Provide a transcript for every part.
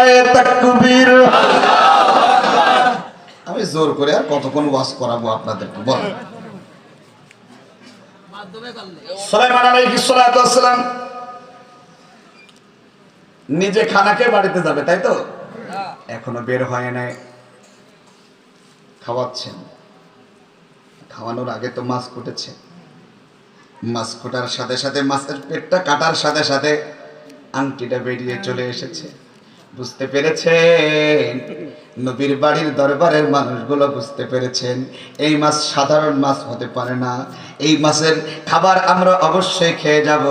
নারায় তাকবীর। আমি জোর করে আর কতক্ষণ ওয়াজ করাবো আপনাদেরকে বল সুলাইমান আলাইহিস সালাতু ওয়াসসালাম নিজে খানাকে বাড়িতে যাবে তাই তো? এখনও বের হয় নাই। খাওয়াচ্ছেন। খাওয়ানোর আগে তো মাছ কুটেছে। মাছ কোটার সাথে সাথে মাছের পেটটা কাটার সাথে সাথে আংটিটা বেরিয়ে চলে এসেছে। বুঝতে পেরেছেন? নবীর বাড়ির দরবারের মানুষগুলো বুঝতে পেরেছেন। এই মাছ সাধারণ মাছ হতে পারে না। এই মাছের খাবার আমরা অবশ্যই খেয়ে যাব।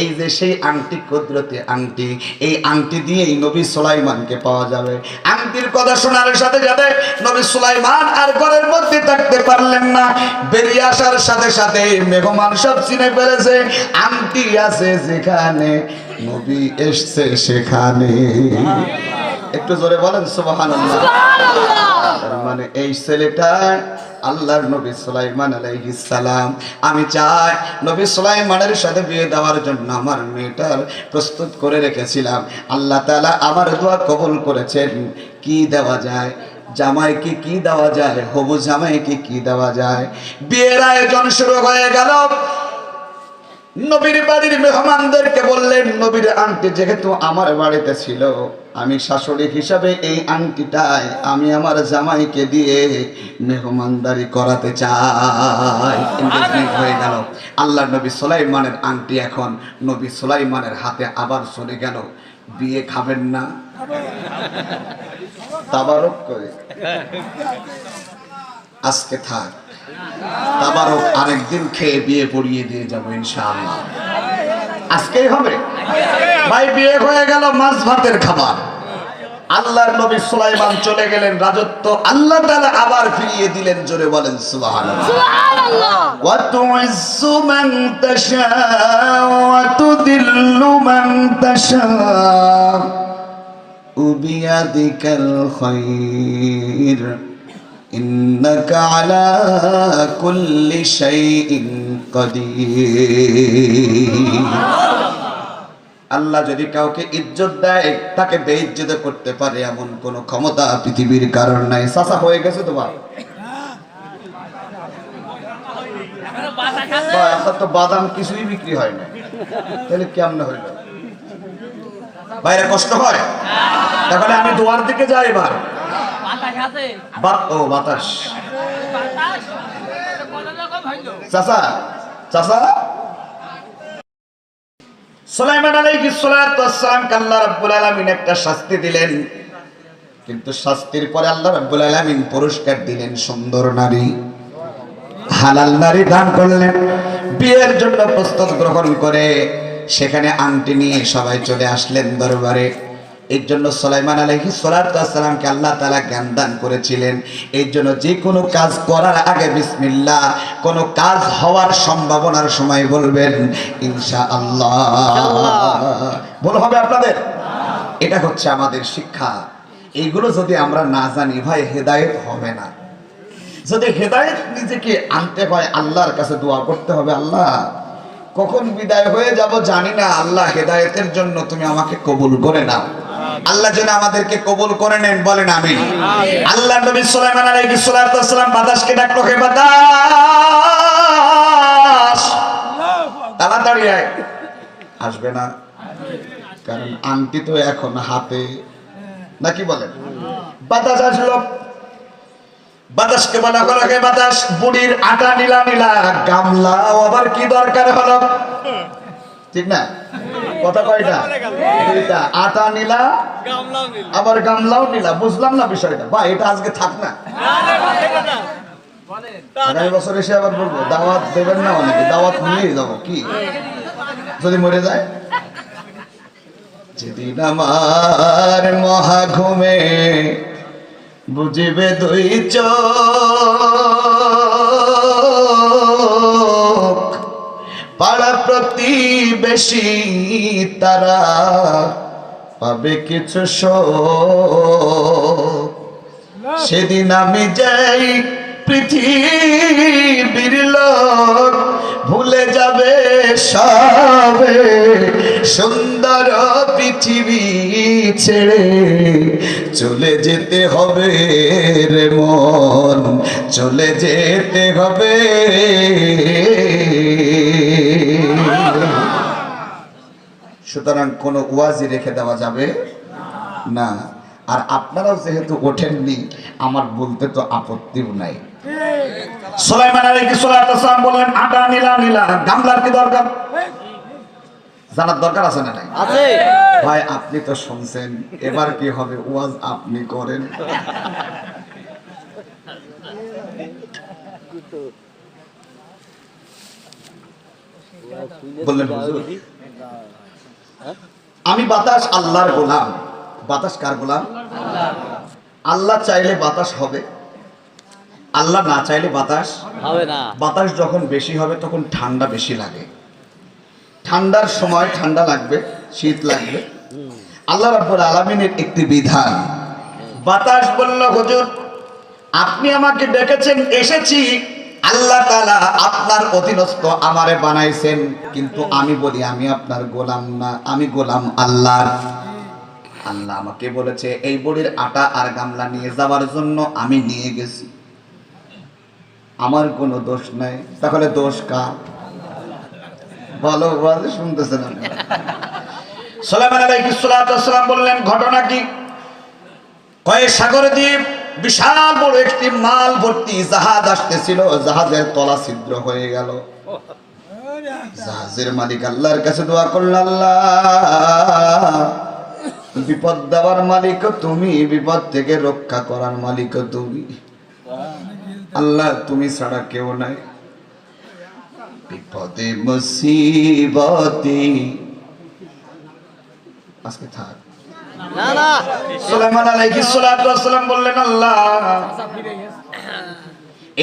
এই যে সেই আংটি, কুদরতি আংটি, এই আংটি দিয়েই নবী সুলাইমানকে পাওয়া যাবে। আংটির কথা শোনার সাথে সাথে নবী সুলাইমান আর ঘরের মধ্যে থাকতে পারলেন না। বেরিয়ে আসার সাথে সাথে মেহমান সব চিনে ফেলেছে, আংটি আছে যেখানে নবী এসছে সেখানে। একটু জোরে বলেন তার মানে এই ছেলেটা আল্লাহর নবী সুলাইমান আলাইহিস সালাম। আমি চাই নবী সুলাইমানের সাথে বিয়ে দেওয়ার জন্য আমার মেয়েটার প্রস্তুত করে রেখেছিলাম। আল্লাহ তাআলা আমার দোয়া কবুল করেছেন। কি দেওয়া যায়? জামাইকে কি দেওয়া যায়? হবু জামাইকে কি দেওয়া যায়? বিয়ের আয়োজন শুরু হয়ে গেল। নবীর বাড়ির মেহমানদেরকে বললেন, নবীর আংটি যেহেতু আমার বাড়িতে ছিল, আমি শাশুড়ি হিসাবে এই আংটিটাই আমি আমার জামাইকে দিয়ে মেহমানদারি করাতে চাই। হয়ে গেল। আল্লাহ নবী সুলাইমানের আংটি এখন, নবী সোলাইমানের হাতে আবার চলে গেল। বিয়ে খাবেন না? তাবারক করে আজকে থাক। আবারও আরেকদিন খেয়ে বিয়ে পড়িয়ে দিয়ে যাব ইনশাআল্লাহ। আজকেই হবে। ভাই বিয়ে হয়ে গেল মাছ ভাতের খাবার। আল্লাহর নবী সুলাইমান চলে গেলেন রাজত্ব। আল্লাহ তাআলা আবার ফিরিয়ে দিলেন জোরে বলেন সুবহানাল্লাহ। সুবহানাল্লাহ। ওয়া তুইজ্জু মান তাশা ওয়া তুদিল্লু মান তাশা। উবিয়াদিকাল খায়র إنك على كل شيء قدير আল্লাহ যদি কাউকে ইজ্জত দেয় তাকে বেইজ্জত করতে পারে এমন কোন ক্ষমতা পৃথিবীর কারণ নাই সাসা হয়ে গেছে তোমার বা এখন তো বাদাম কিছুই বিক্রি হয় না তাহলে কেমন হইল বাইরে কষ্ট হয় তাহলে আমি দোয়ার দিকে যাই এবার বাত- বাতাস। একটা শাস্তি দিলেন। কিন্তু শাস্তির পরে আল্লাহ রাব্বুল পুরস্কার দিলেন সুন্দর নারী। হালাল নারী দান করলেন। বিয়ের জন্য প্রস্তুত গ্রহণ করে সেখানে আংটি নিয়ে সবাই চলে আসলেন দরবারে। এর জন্য সোলাইমান আলহি সালামকে আল্লাহ তালা জ্ঞান দান করেছিলেন। এর জন্য যে কোনো কাজ করার আগে বিসমিল্লাহ কোনো কাজ হওয়ার সম্ভাবনার সময় বলবেন ইনশা আল্লাহ বল হবে আপনাদের? এটা হচ্ছে আমাদের শিক্ষা। এইগুলো যদি আমরা না জানি ভাই হেদায়েত হবে না। যদি হেদায়েত নিজেকে আনতে হয় আল্লাহর কাছে দোয়া করতে হবে আল্লাহ। কখন বিদায় হয়ে যাব জানি না আল্লাহ হেদায়তের জন্য তুমি আমাকে কবুল করে নাও। আল্লাহ যেন আমাদেরকে কবুল করে নেন বলেন আমি আল্লাহ নবী সুলাইমান আলাইহিস সালাতু ওয়াসসালাম বাতাসকে ডাকলো হে বাতাস! তাড়াতাড়ি আয়। আসবে না। কারণ আংটি তো এখন হাতে। নাকি বলেন? বাতাস আসলো। বাতাসকে বলা হলো হে বাতাস বুড়ির আটা নিলা নিলা গামলা আবার কি দরকার হলো? ঠিক না? কথা কয়টা? দুইটা। আটা নিলা, আবার গামলাও নিলা। বুঝলাম না বিষয়টা। বা এটা আজকে থাক না। আগামী বছর এসে আবার বলব, দাওয়াত দেবেন না অনেকে। দাওয়াত নিয়ে যাব। কি? যদি মরে যায়? যেদিন আমার মহাঘুমে বুঝিবে দুই চোখ, পাড়া প্রতিবেশী তারা পাবে কিছু সেদিন আমি যাই পৃথিবীর লোক, ভুলে যাবে সবে সুন্দর পৃথিবী ছেড়ে চলে যেতে হবে রে মন, চলে যেতে হবে। সুতরাং কোনো ওয়াজি রেখে দেওয়া যাবে না। আর আপনারাও যেহেতু ওঠেননি আমার বলতে তো আপত্তিও নাই। সুলাইমান আলাইহিস সালাম বললেন আটা নীলা নীলা গামলার কি দরকার? জানার দরকার আছে না নাই? আছে। ভাই আপনি তো শুনছেন এবার কি হবে? ওয়াজ আপনি করেন। বললেন হুজুর আমি বাতাস আল্লাহর গোলাম। বাতাস কার গোলাম? আল্লাহ চাইলে বাতাস হবে। আল্লাহ না চাইলে বাতাস হবে না। বাতাস যখন বেশি হবে তখন ঠান্ডা বেশি লাগে। ঠান্ডার সময় ঠান্ডা লাগবে শীত লাগবে। আল্লাহ রাব্বুল আলামিনের একটি বিধান। বাতাস বলল হুজুর আপনি আমাকে ডেকেছেন এসেছি। আল্লাহ তাআলা আপনার অধীনস্থ আমারে বানাইছেন, কিন্তু আমি বলি, আমি আপনার গোলাম না, আমি গোলাম আল্লাহর। আল্লাহ আমাকে বলেছে, এই বড়ির আটা আর গামলা নিয়ে যাওয়ার জন্য আমি নিয়ে গেছি। আমার কোনো দোষ নাই। তাহলে দোষ কার? ভালো ভালো শুনতেছেন আপনি। সুলাইমান আলাইহিস সালাতু বললেন, ঘটনা কি? কয়ে সাগর দ্বীপ বিশাল বড় একটি মাল ভর্তি জাহাজ আসতেছিল, জাহাজের তলা ছিদ্র হয়ে গেল। জাহাজের মালিক আল্লাহর কাছে দোয়া করল আল্লাহ, বিপদ দেওয়ার মালিক তুমি, বিপদ থেকে রক্ষা করার মালিক তুমি। আল্লাহ, তুমি ছাড়া কেউ নাই। বিপদে, মুসিবতে। আজকে থাক। সুলাইমান আলাইহিস সালাতু ওয়াসসালাম বললেন, আল্লাহ,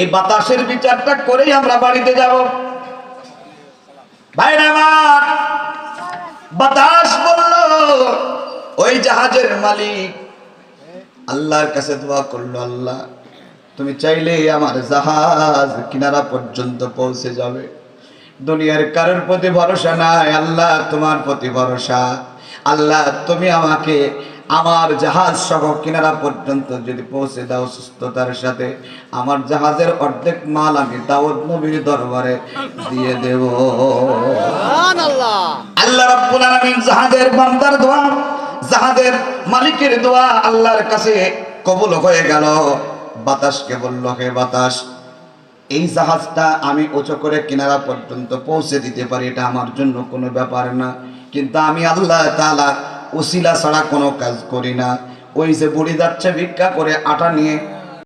এই বাতাসের বিচারটা করেই আমরা বাড়িতে যাব। ভাইরা আমার বাতাস বলল, ওই জাহাজের মালিক। আল্লাহর কাছে দোয়া করল, আল্লাহ, তুমি চাইলে আমার জাহাজ কিনারা পর্যন্ত পৌঁছে যাবে। দুনিয়ার কারোর প্রতি ভরসা নাই, আল্লাহ তোমার প্রতি ভরসা। আল্লাহ তুমি আমাকে আমার জাহাজ সহ কিনারা পর্যন্ত যদি পৌঁছে দাও সুস্থতার সাথে আমার জাহাজের অর্ধেক মাল আমি দাউদ নবীর দরবারে দিয়ে দেব। আল্লাহ রাব্বুল আলামিন জাহাজের বান্দার দোয়া জাহাজের মালিকের দোয়া আল্লাহর কাছে কবুল হয়ে গেল। বাতাসকে বলল হে বাতাস এই জাহাজটা আমি উঁচু করে কিনারা পর্যন্ত পৌঁছে দিতে পারি এটা আমার জন্য কোনো ব্যাপার না। কিন্তু আমি আল্লাহ তালা উসিলা ছাড়া কোনো কাজ করি না। ওই যে বুড়ি যাচ্ছে ভিক্ষা করে আটা নিয়ে